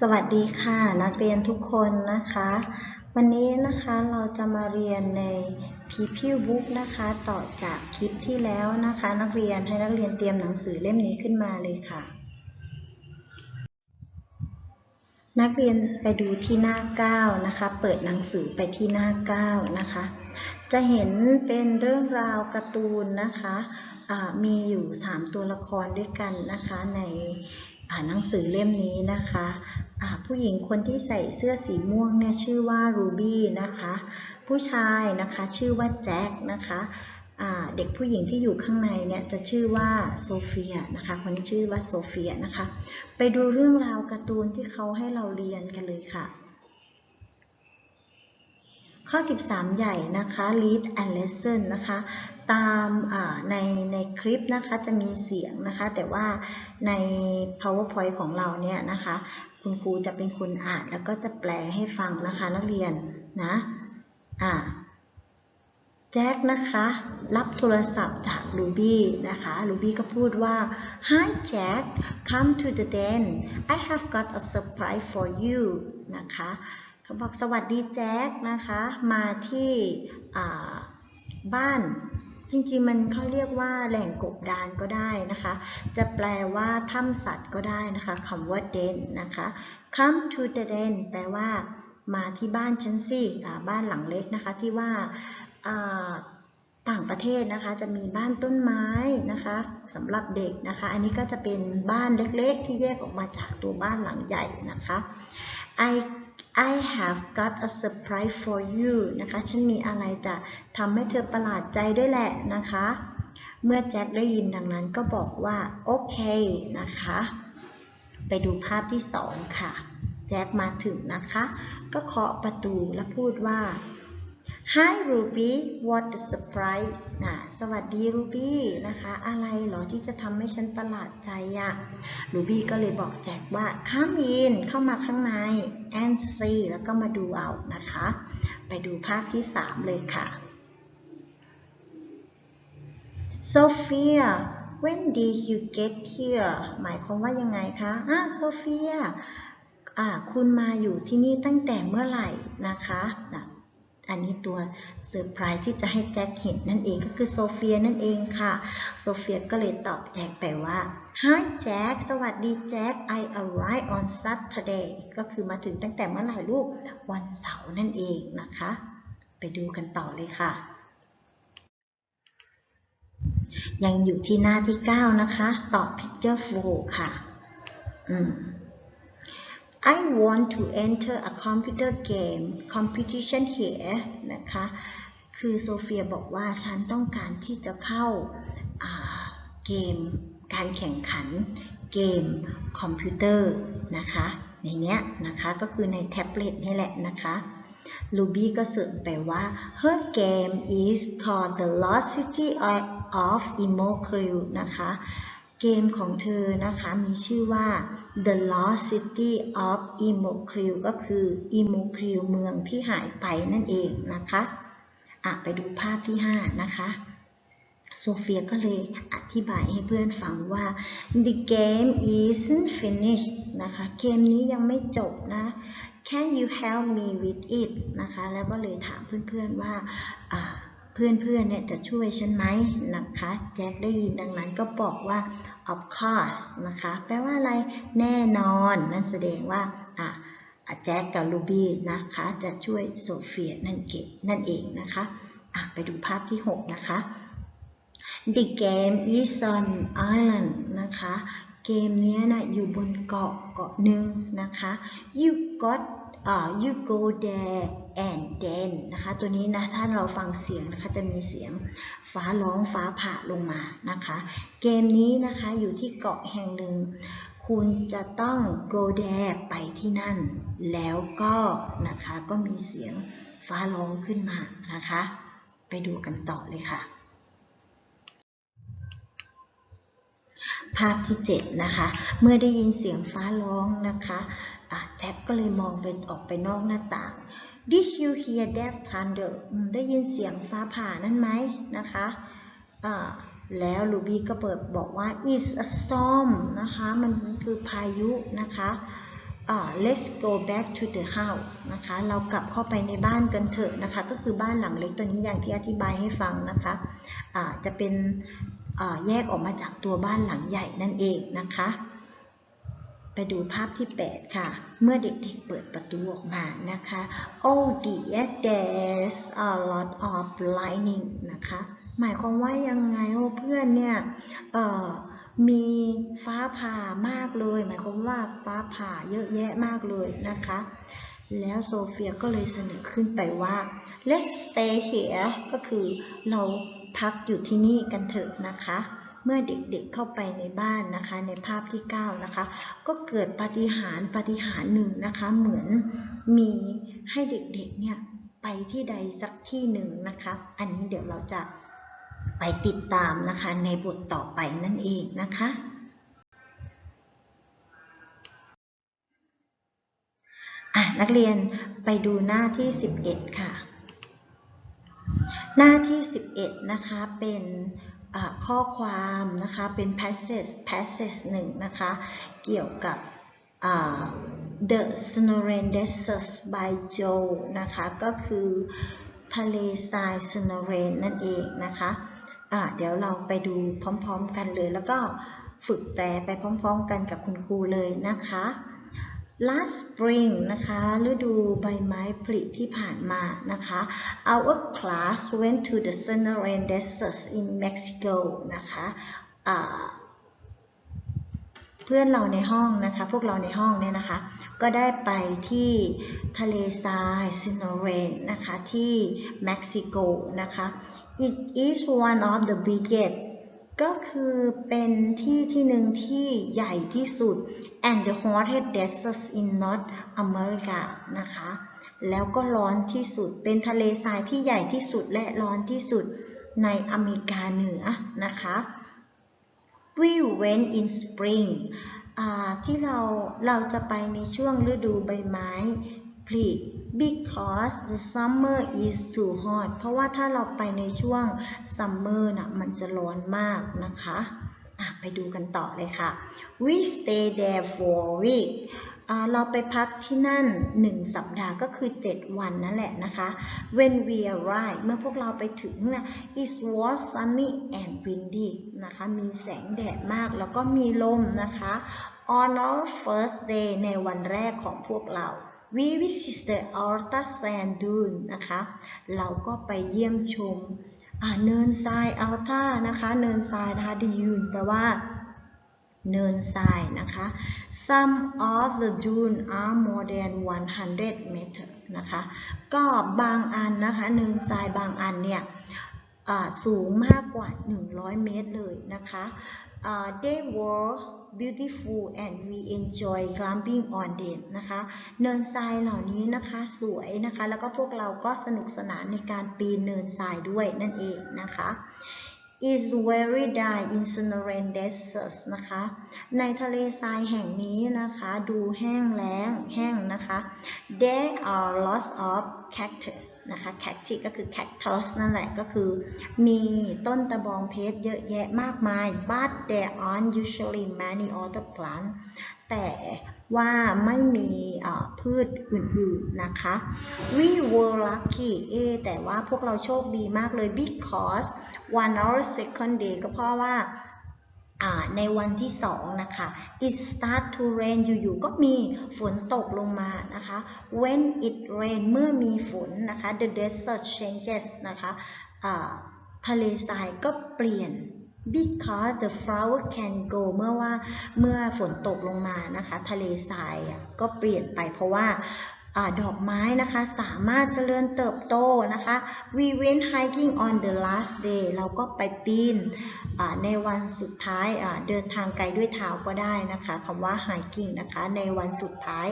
สวัสดีค่ะ นักเรียนทุกคนนะคะ วันนี้นะคะเราจะมาเรียนใน p p u Book นะคะ ต่อจากคลิปที่แล้วนะคะ นักเรียนให้นักเรียนเตรียมหนังสือเล่มนี้ขึ้นมาเลยค่ะ นักเรียนไปดูที่หน้า 9 นะคะ เปิดหนังสือไปที่หน้า 9 นะคะ จะเห็นเป็นเรื่องราวการ์ตูนนะคะะมีอยู่ 3 ตัวละครด้วยกันนะคะใน หนังสือเล่มนี้นะคะผู้หญิงคนที่ใส่เสื้อสีม่วงเนี่ยชื่อว่ารูบี้นะคะ ผู้ชายนะคะชื่อว่าแจ็คนะคะเด็กผู้หญิงที่อยู่ข้างในเนี่ยจะชื่อว่าโซเฟียนะคะคนนี้ชื่อว่าโซเฟียนะคะ ไปดูเรื่องราวการ์ตูนที่เขาให้เราเรียนกันเลยค่ะ ข้อ 13 ใหญ่นะคะ read and listen นะคะ ตามในในคลิปนะคะจะมีเสียงนะคะ แต่ว่าใน powerpoint ของเราเนี่ยนะคะ คุณครูจะเป็นคนอ่านแล้วก็จะแปลให้ฟังนะคะนักเรียนนะอ่าแจ็คนะคะรับโทรศัพท์จากลูบี้นะคะลูบี้ก็พูดว่า Hi Jack come to the den I have got a surprise for you นะคะเขาบอกสวัสดีแจ็คนะคะ มาที่บ้าน จริงๆ มันเขาเรียกว่าแหล่งกบดานก็ได้นะคะ จะแปลว่าถ้ำสัตว์ก็ได้นะคะคำว่า den นะคะ come to the den แปลว่า มาที่บ้านฉันสิบ้านหลังเล็กนะคะที่ว่าต่างประเทศนะคะจะมีบ้านต้นไม้นะคะสำหรับเด็กนะคะ อันนี้ก็จะเป็นบ้านเล็กๆ ที่แยกออกมาจากตัวบ้านหลังใหญ่นะคะ I I have got a surprise for you นะคะ ฉันมีอะไรจะทำให้เธอประหลาดใจด้วยแหละนะคะ เมื่อแจ็คได้ยินดังนั้นก็บอกว่า โอเค นะคะ ไปดูภาพที่สองค่ะ แจ็คมาถึงนะคะ ก็เคาะประตูและพูดว่า Hi Ruby what a surprise นะ สวัสดี Ruby นะคะ อะไรหรอที่จะทำให้ฉันประหลาดใจอะ Ruby ก็เลยบอกแจ็คว่า come in เข้ามาข้างใน and see แล้วก็มาดูเอานะคะ ไปดูภาพที่ 3 เลยค่ะ Sophia when did you get here หมายความว่ายังไงคะอ่าโซเฟียอ่าคุณมาอยู่ที่นี่ตั้งแต่เมื่อไหร่นะคะ อันนี้ตัวเซอร์ไพรส์ที่จะให้แจ็คเห็นนั่นเองก็คือโซเฟียนั่นเองค่ะ โซเฟียก็เลยตอบแจ็คไปว่า Hi Jack สวัสดีแจ็ค I arrived on Saturday ก็คือมาถึงตั้งแต่เมื่อไหร่ลูก วันเสาร์นั่นเองนะคะ ไปดูกันต่อเลยค่ะ ยังอยู่ที่หน้าที่ 9 นะคะ ตอบ picture 4ค่ะ อืม I want to enter a computer game competition here นะคะ คือโซเฟียบอกว่าฉันต้องการที่จะเข้าเกม การแข่งขันเกมคอมพิวเตอร์นะคะ ในเนี้ยนะคะก็คือในแท็บเล็ตนี่แหละนะคะ Ruby ก็เสริมไปว่า her game is called the Lost City of Emo Crew นะคะ เกมของเธอนะคะ มีชื่อว่า The Lost City of Emo Crew ก็คือ Emo Crew เมืองที่หายไปนั่นเองนะคะอะไปดูภาพที่ 5 นะคะโซเฟียก็เลยอธิบายให้เพื่อนฟังว่า the game isn't finished นะคะ เกมนี้ยังไม่จบนะ can you help me with it นะคะ แล้วก็เลยถามเพื่อนๆว่า เพื่อนๆเนี่ยจะช่วยฉันไหมนะคะแจ็คได้ยินดังนั้นก็บอกว่า of course นะคะ แปลว่าอะไรแน่นอน นั่นแสดงว่าอะแจ็คกับลูบี้นะคะ จะช่วยโซเฟียนั่นเกนั่นเองนะคะอะไปดูภาพที่ 6 นะคะ The game is on island นะคะ เกมนี้นะอยู่บนเกาะเกาะหนึ่งนะคะ you got uh, you go there and then นะคะ ตัวนี้นะ ถ้าเราฟังเสียงนะคะ จะมีเสียงฟ้าร้องฟ้าผ่าลงมานะคะ เกมนี้นะคะอยู่ที่เกาะแห่งหนึ่ง คุณจะต้อง go there ไปที่นั่น แล้วก็นะคะ ก็มีเสียงฟ้าร้องขึ้นมานะคะ ไปดูกันต่อเลยค่ะ ภาพที่ 7 นะคะ เมื่อได้ยินเสียงฟ้าร้องนะคะแท็บก็เลยมองไปออกไปนอกหน้าต่าง Did you hear that thunder ได้ยินเสียงฟ้าผ่านั่นไหมนะคะแล้วลูบี้ก็เปิดบอกว่า is a storm นะคะ มันคือพายุนะคะอ่า let's go back to the house นะคะ เรากลับเข้าไปในบ้านกันเถอะนะคะ ก็คือบ้านหลังเล็กตัวนี้อย่างที่อธิบายให้ฟังนะคะอ่าจะเป็นแยกออกมาจากตัวบ้านหลังใหญ่นั่นเองนะคะ ไปดูภาพที่ 8 ค่ะ เมื่อเด็กๆเปิดประตูออกมานะคะ oh dear there's a lot of lightning นะคะ หมายความว่ายังไงโอ้เพื่อนเนี่ยเอ่อมีฟ้าผ่ามากเลย หมายความว่าฟ้าผ่าเยอะแยะมากเลยนะคะ แล้วโซเฟียก็เลยเสนอขึ้นไปว่า let's stay here ก็คือเราพักอยู่ที่นี่กันเถอะนะคะ เมื่อเด็กๆเข้าไปในบ้านนะคะ ในภาพที่ 9 นะคะ ก็เกิดปาฏิหาริย์ปาฏิหาริย์หนึ่งนะคะ เหมือนมีให้เด็กๆเนี่ยไปที่ใดสักที่หนึ่งนะคะ อันนี้เดี๋ยวเราจะไปติดตามนะคะในบทต่อไปนั่นเองนะคะ อะ นักเรียนไปดูหน้าที่ 11 ค่ะ หน้าที่ 11 นะคะเป็น ข้อความนะคะเป็น passage passage หนึ่งนะคะเกี่ยวกับ The Sonoran Deserts by Joe นะคะก็คือทะเลทรายสโนเรนนั่นเองนะคะอ่าเดี๋ยวเราไปดูพร้อมๆกันเลย แล้วก็ฝึกแปลไปพร้อมๆกันกับคุณครูเลยนะคะ last spring นะคะฤดูใบไม้ผลิที่ผ่านมานะคะ our class went to the Sonoran Deserts in Mexico นะคะเพื่อนเราในห้องนะคะ พวกเราในห้องเนี่ยนะคะ ก็ได้ไปที่ทะเลทรายซินโนเรนนะคะ ที่เม็กซิโกนะคะ it is one of the biggest ก็คือเป็นที่ที่หนึ่งที่ใหญ่ที่สุด and the hottest desert in North America นะคะ แล้วก็ร้อนที่สุด เป็นทะเลทรายที่ใหญ่ที่สุดและร้อนที่สุดในอเมริกาเหนือนะคะ we went in spring ที่เราเราจะไปในช่วงฤดูใบไม้ ผลิ because the summer is too hot เพราะว่าถ้าเราไปในช่วง summer นะมันจะร้อนมากนะคะะไปดูกันต่อเลยค่ะ we stay there for a week เราไปพักที่นั่น 1 สัปดาห์ก็คือ 7 วันนั่นแหละนะคะ when we arrive เมื่อพวกเราไปถึงนะ it was sunny and windy นะคะ มีแสงแดดมากแล้วก็มีลมนะคะ on our first day ในวันแรกของพวกเรา we visited Alta Sand Dune นะคะ เราก็ไปเยี่ยมชมเนินทรายอัลตานะคะ เนินทรายนะคะ dune แปลว่าเนินทรายนะคะ some of the dune are more than 100 meter นะคะ ก็บางอันนะคะ เนินทรายบางอันเนี่ยสูงมากกว่า 100 เมตรเลยนะคะ they were beautiful and we enjoy climbing on them นะคะ เนินทรายเหล่านี้นะคะสวยนะคะ แล้วก็พวกเราก็สนุกสนานในการปีนเนินทรายด้วยนั่นเองนะคะ is very dry in Sonoran Deserts นะคะ ในทะเลทรายแห่งนี้นะคะ ดูแห้งแล้งแห้งนะคะ there are lots of cactus นะคะ cactus ก็คือ cactus นั่นแหละก็คือมีต้นตะบองเพชรเยอะแยะมากมาย but there aren't usually many other plants แต่ว่าไม่มีพืชอื่นๆนะคะ we were lucky เอแต่ว่าพวกเราโชคดีมากเลย because one hour second day ก็เพราะว่า ในวันที่สองนะคะ it start to rain อยู่ๆก็มีฝนตกลงมานะคะ when it rain เมื่อมีฝนนะคะ the desert changes นะคะอ่าทะเลทรายก็เปลี่ยน because the flower can go เมื่อว่าเมื่อฝนตกลงมานะคะ ทะเลทรายก็เปลี่ยนไปเพราะว่า อดอกไม้นะคะ สามารถเจริญเติบโตนะคะ we went hiking on the last day เราก็ไปปีนในวันสุดท้ายเดินทางไกลด้วยเท้าก็ได้นะคะคำว่า hiking นะคะ ในวันสุดท้าย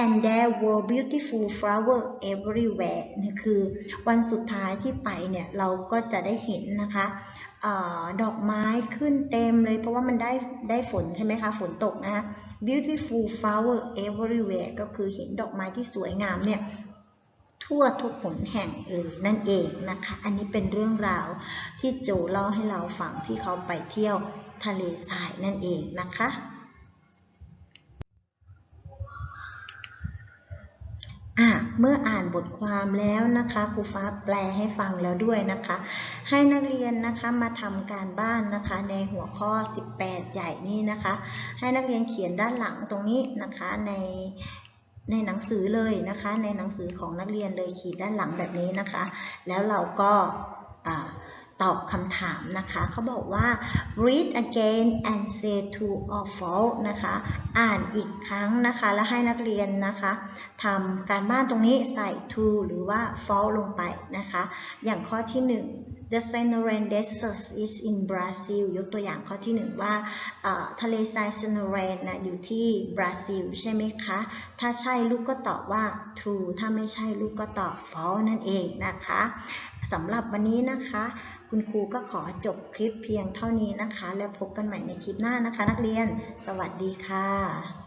and there were beautiful flowers everywhere นี่คือวันสุดท้ายที่ไปเนี่ย เราก็จะได้เห็นนะคะ ดอกไม้ขึ้นเต็มเลยเพราะว่ามันได้ได้ฝนใช่ไหมคะฝนตกนะคะ beautiful flower everywhere ก็คือเห็นดอกไม้ที่สวยงามเนี่ยทั่วทุกหนแห่งเลยนั่นเองนะคะ อันนี้เป็นเรื่องราวที่โจเล่าให้เราฟังที่เขาไปเที่ยวทะเลทรายนั่นเองนะคะ เมื่ออ่านบทความแล้วนะคะครูฟ้าแปลให้ฟังแล้วด้วยนะคะ ให้นักเรียนนะคะมาทำการบ้านนะคะในหัวข้อ 18 ใหญ่นี้นะคะ ให้นักเรียนเขียนด้านหลังตรงนี้นะคะในในหนังสือเลยนะคะ ในหนังสือของนักเรียนเลยขีดด้านหลังแบบนี้นะคะ แล้วเราก็อ่า ตอบคำถามนะคะเขาบอกว่า read again and say true or false นะคะ อ่านอีกครั้งนะคะ แล้วให้นักเรียนนะคะทำการบ้านตรงนี้ใส่ true หรือว่า false ลงไปนะคะ อย่างข้อที่ 1 The Sonoran Desert is in Brazil ยกตัวอย่างข้อที่ 1 ว่าเอ่อทะเลทราย Sonoran นะอยู่ที่บราซิลใช่ไหมคะ ถ้าใช่ลูกก็ตอบว่า true ถ้าไม่ใช่ลูกก็ตอบ false นั่นเองนะคะสำหรับวันนี้นะคะ คุณครูก็ขอจบคลิปเพียงเท่านี้นะคะ แล้วพบกันใหม่ในคลิปหน้านะคะ นักเรียน สวัสดีค่ะ